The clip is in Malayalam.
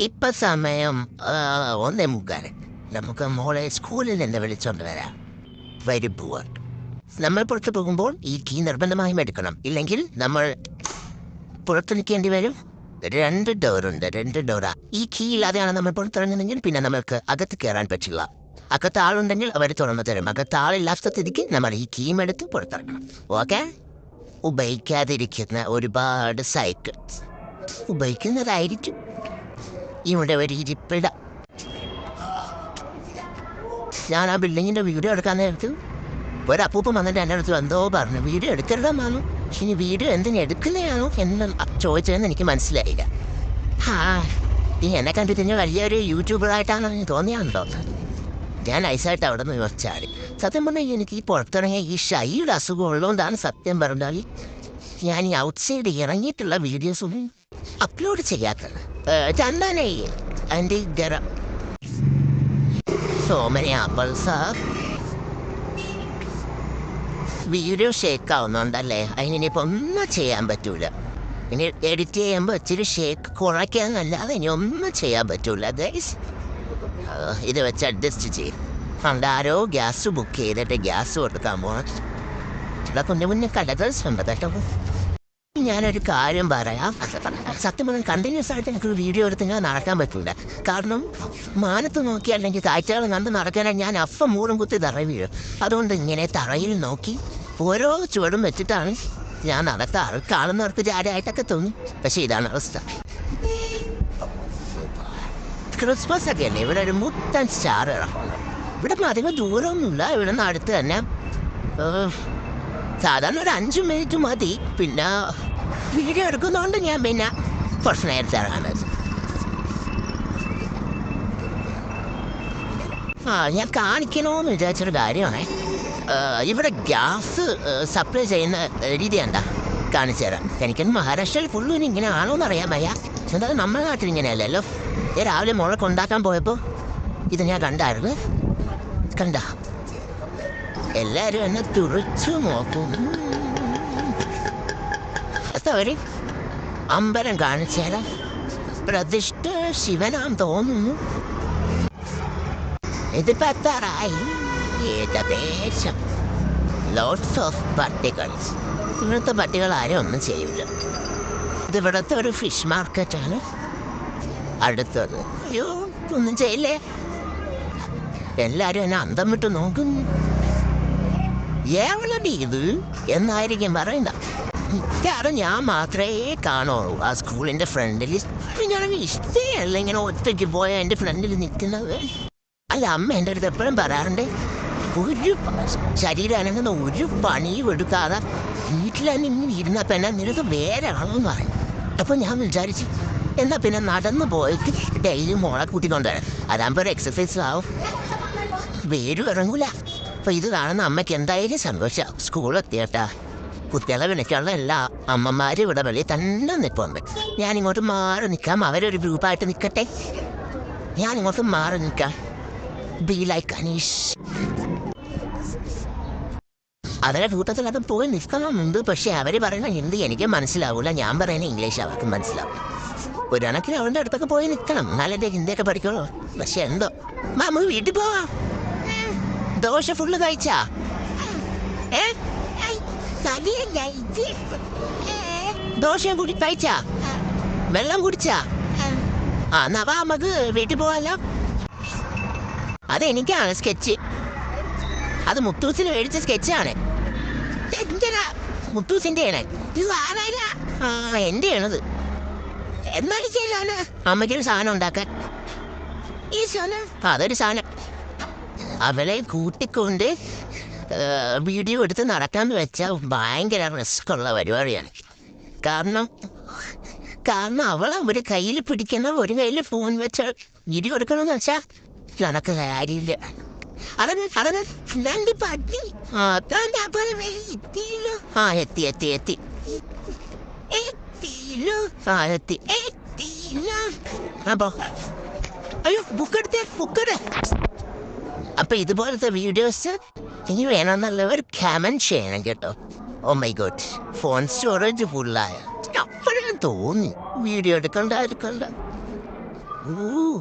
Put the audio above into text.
ഇപ്പൊ സമയം ഒന്നേ മുക്കാൽ. നമുക്ക് മോളെ സ്കൂളിൽ നിന്ന് വിളിച്ചോണ്ട് വരാം. വരുമ്പോൾ നമ്മൾ പുറത്തു പോകുമ്പോൾ ഈ കീ നിർബന്ധമായും എടുക്കണം. ഇല്ലെങ്കിൽ നമ്മൾ പുറത്ത് നിൽക്കേണ്ടി വരും. രണ്ട് ഡോറുണ്ട് രണ്ട് ഡോറാ ഈ കീ ഇല്ലാതെയാണ് നമ്മൾ പുറത്തിറങ്ങുന്നെങ്കിൽ പിന്നെ നമ്മൾക്ക് അകത്ത് കയറാൻ പറ്റില്ല. അകത്ത് ആളുണ്ടെങ്കിൽ അവർ തുറന്നു തരും. അകത്ത് ആളില്ലാത്ത സ്ഥിതിക്ക് നമ്മൾ ഈ കീം എടുത്ത് പുറത്തിറങ്ങണം ഓക്കെ? ഉപയോഗിക്കാതിരിക്കുന്ന ഒരുപാട് സൈക്കിൾസ്. ഉപയോഗിക്കുന്നതായിരിക്കും. ഇവിടെ ഒരു ഇരിപ്പിട. ഞാൻ ആ ബിൽഡിങ്ങിന്റെ വീഡിയോ എടുക്കാൻ നേരത്ത് ഒരപ്പൂപ്പം വന്നിട്ട് എന്റെ അടുത്ത് എന്തോ പറഞ്ഞു. വീഡിയോ പക്ഷെ ഇനി വീഡിയോ എന്തിനു എടുക്കുന്നതാണോ എന്ന് ചോദിച്ചതെന്ന് എനിക്ക് മനസ്സിലായില്ല. ആ നീ എന്നെ കണ്ടിട്ട് ഇനി വലിയൊരു യൂട്യൂബറായിട്ടാണ് തോന്നിയാണല്ലോ. ഞാൻ ഐസായിട്ട് അവിടെ നിന്ന് വെച്ചാൽ സത്യം പറഞ്ഞാൽ എനിക്ക് ഈ പുറത്തിറങ്ങിയ ഈ ഷൈയുടെ അസുഖം ഉള്ളതുകൊണ്ടാണ് സത്യം പറഞ്ഞാൽ ഞാൻ ഈ ഔട്ട്സൈഡ് ഇറങ്ങിയിട്ടുള്ള വീഡിയോസൊന്നും അപ്ലോഡ് ചെയ്യാത്തത്. ചന്ദനേ. എന്റെ ഗരം സോ ആപ്പിൾ സാർ വീഡിയോ ഷേക്ക് ആവുന്നുണ്ടല്ലേ? അതിനിപ്പോൾ ഒന്നും ചെയ്യാൻ പറ്റൂല. ഇനി എഡിറ്റ് ചെയ്യുമ്പോൾ ഇച്ചിരി ഷേക്ക് കുറയ്ക്കാന്നല്ലാതെ ഇനി ഒന്നും ചെയ്യാൻ പറ്റൂല ഗൈസ് ഇത് വെച്ച് അഡ്ജസ്റ്റ് ചെയ്യും. പണ്ട് ആരോ ഗ്യാസ് ബുക്ക് ചെയ്തിട്ട് ഗ്യാസ് കൊടുക്കാൻ പോകണം ഇവിടെ കുഞ്ഞു കുഞ്ഞു കടകൾ ഉണ്ട് കേട്ടോ. ഞാനൊരു കാര്യം പറയാം. സത്യം പറഞ്ഞാൽ കണ്ടിന്യൂസ് ആയിട്ട് എനിക്ക് വീഡിയോ എടുത്ത് ഞാൻ നടക്കാൻ പറ്റില്ല. കാരണം മാനത്ത് നോക്കി അല്ലെങ്കിൽ കാഴ്ചകൾ കണ്ട് നടക്കാനായി ഞാൻ അപ്പം മൂടും കുത്തി തറ വീഴും. അതുകൊണ്ട് ഇങ്ങനെ തറയിൽ നോക്കി ഓരോ ചുവടും വെച്ചിട്ടാണ് ഞാൻ നടത്താറ്. കാണുന്നവർക്ക് ജാരായിട്ടൊക്കെ തോന്നും. പക്ഷേ ഇതാണ് അവസ്ഥ. ക്രിസ്മസ് ഒക്കെ അല്ലേ? ഇവിടെ ഒരു മുത്തൻ സ്റ്റാർ ഇറക്കണം ഇവിടെ അധികം ദൂരമൊന്നുമില്ല. ഇവിടെ നിന്ന് അടുത്ത് തന്നെ. സാധാരണ ഒരു അഞ്ച് മിനിറ്റ് മതി. പിന്നെ വീഡിയോ എടുക്കുന്നതുകൊണ്ട് ഞാൻ പിന്നെ. കുറച്ച് നേരത്തെ ഇറങ്ങാൻ ആ ഞാൻ കാണിക്കണമെന്ന് വിചാരിച്ചൊരു കാര്യമാണ്. ഇവിടെ ഗ്യാസ് സപ്ലൈ ചെയ്യുന്ന രീതി എന്താ? കാണിച്ചു തരാം. എനിക്കൊന്ന് മഹാരാഷ്ട്രയിൽ ഫുള്ളും ഇങ്ങനെ ആണോ എന്ന് അറിയാൻ വയ്യ. എന്തായാലും നമ്മുടെ നാട്ടിൽ ഇങ്ങനെയല്ലല്ലോ ഞാൻ രാവിലെ മുളക്ക് ഉണ്ടാക്കാൻ പോയപ്പോൾ ഇത് ഞാൻ കണ്ടായിരുന്നു. കണ്ട? എല്ലാവരും എന്നെ തുറച്ചു നോക്കും ഒരു അമ്പലം കാണിച്ചാല പ്രതിഷ്ഠ ശിവനാം തോന്നുന്നു. ഇത് പത്താറായി ഏകദേശം ലോട്ട്സ് ഓഫ് പട്ടികൾസ് ഇവിടുത്തെ പട്ടികൾ ആരും ഒന്നും ചെയ്യില്ല ഇത് ഒരു ഫിഷ് മാർക്കറ്റാണ് അടുത്തത്. അയ്യോ ഒന്നും ചെയ്യില്ലേ? എല്ലാരും എന്നെ അന്തം വിട്ട് നോക്കുന്നു. ഏവളടി ഇത്? എന്നായിരിക്കും പറയണ്ട കാരണം ഞാൻ മാത്രമേ കാണുള്ളൂ ആ സ്കൂളിന്റെ ഫ്രണ്ടിൽ ഞാൻ ഇഷ്ടമല്ല ഇങ്ങനെ ഒറ്റയ്ക്ക് പോയ എന്റെ ഫ്രണ്ടിൽ നിൽക്കുന്നത് അല്ല അമ്മ എന്റെ അടുത്ത് എപ്പോഴും പറയാറുണ്ട് ഒരു ശരീരം അനങ്ങുന്ന ഒരു പണിയും എടുക്കാതെ വീട്ടിൽ തന്നെ ഇങ്ങനെ ഇരുന്ന പിന്നെ നിനക്ക് വേറെ ആണെന്ന് പറയും അപ്പോൾ ഞാൻ വിചാരിച്ചു എന്നാ പിന്നെ നടന്നു പോയിട്ട് ഡെയിലി മോളെ കൂട്ടിക്കൊണ്ട് അതാകുമ്പോൾ ഒരു എക്സസൈസ് ആവും വേരും ഇറങ്ങൂല അപ്പൊ ഇത് കാണുന്ന അമ്മയ്ക്ക് എന്തായാലും സന്തോഷം സ്കൂളെത്തിയട്ടാ കുട്ടികളെ വിളിക്കാനുള്ള എല്ലാ അമ്മമാരും ഇവിടെ വെളി തന്നെ നിൽപ്പുണ്ട്. ഞാനിങ്ങോട്ട് മാറി നിൽക്കാം. അവരൊരു ഗ്രൂപ്പായിട്ട് നിൽക്കട്ടെ. ഞാനിങ്ങോട്ട് മാറി നിൽക്കാം. ബി ലൈക്ക് അനീഷ് അവരെ കൂട്ടത്തിൽ അത് പോയി നിൽക്കണമെന്നുണ്ട് പക്ഷെ അവർ പറയുന്ന ഹിന്ദി എനിക്ക് മനസ്സിലാവൂല. ഞാൻ പറയുന്ന ഇംഗ്ലീഷ് അവർക്ക് മനസ്സിലാവും. ഒരു കണക്കിന് അവരുടെ അടുത്തൊക്കെ പോയി നിൽക്കണം. എന്നാലും എന്റെ ഹിന്ദിയൊക്കെ പഠിക്കണോ പക്ഷെ എന്തോ? മാമു വീട്ടിൽ പോവാം. ദോശ ഫുള്ള് കഴിച്ചാ? ഏ? ദോശയും കൂടി കഴിച്ചാ? വെള്ളം കുടിച്ചാ? ആ. നവാ നമുക്ക് വീട്ടിൽ പോവാലോ. അതെനിക്കാണ് സ്കെച്ച്. അത് മുത്തൂസിന് മേടിച്ച സ്കെച്ചാണ്. ഇത് ആരാ ആ എന്റെയാണത്. എന്നാലും ചെയ്യലാണ് അമ്മയ്ക്കൊരു സാധനം ഉണ്ടാക്കാൻ. ഈ സാധനം അതൊരു സാധനം. അവളെ കൂട്ടിക്കൊണ്ട് വീഡിയോ എടുത്ത് നടക്കാന്ന് വെച്ചാൽ ഭയങ്കര റിസ്ക് ഉള്ള പരിപാടിയാണ്. കാരണം കാരണം അവൾ ഒരു കയ്യിൽ പിടിക്കുന്ന ഒരു കയ്യിൽ ഫോൺ വെച്ച് വീഡിയോ എടുക്കണമെന്ന് വെച്ചാൽ നടക്ക് കാര്യമില്ല. അയ്യോ അപ്പൊ ഇതുപോലത്തെ വീഡിയോസ് ഇനി വേണമെന്നുള്ളവർ കമന്റ് ചെയ്യണം കേട്ടോ. Oh my god phone storage ഫുള്ളായ അപ്പോഴും തോന്നി. വീഡിയോ എടുക്കണ്ട എടുക്കണ്ട. ഊ.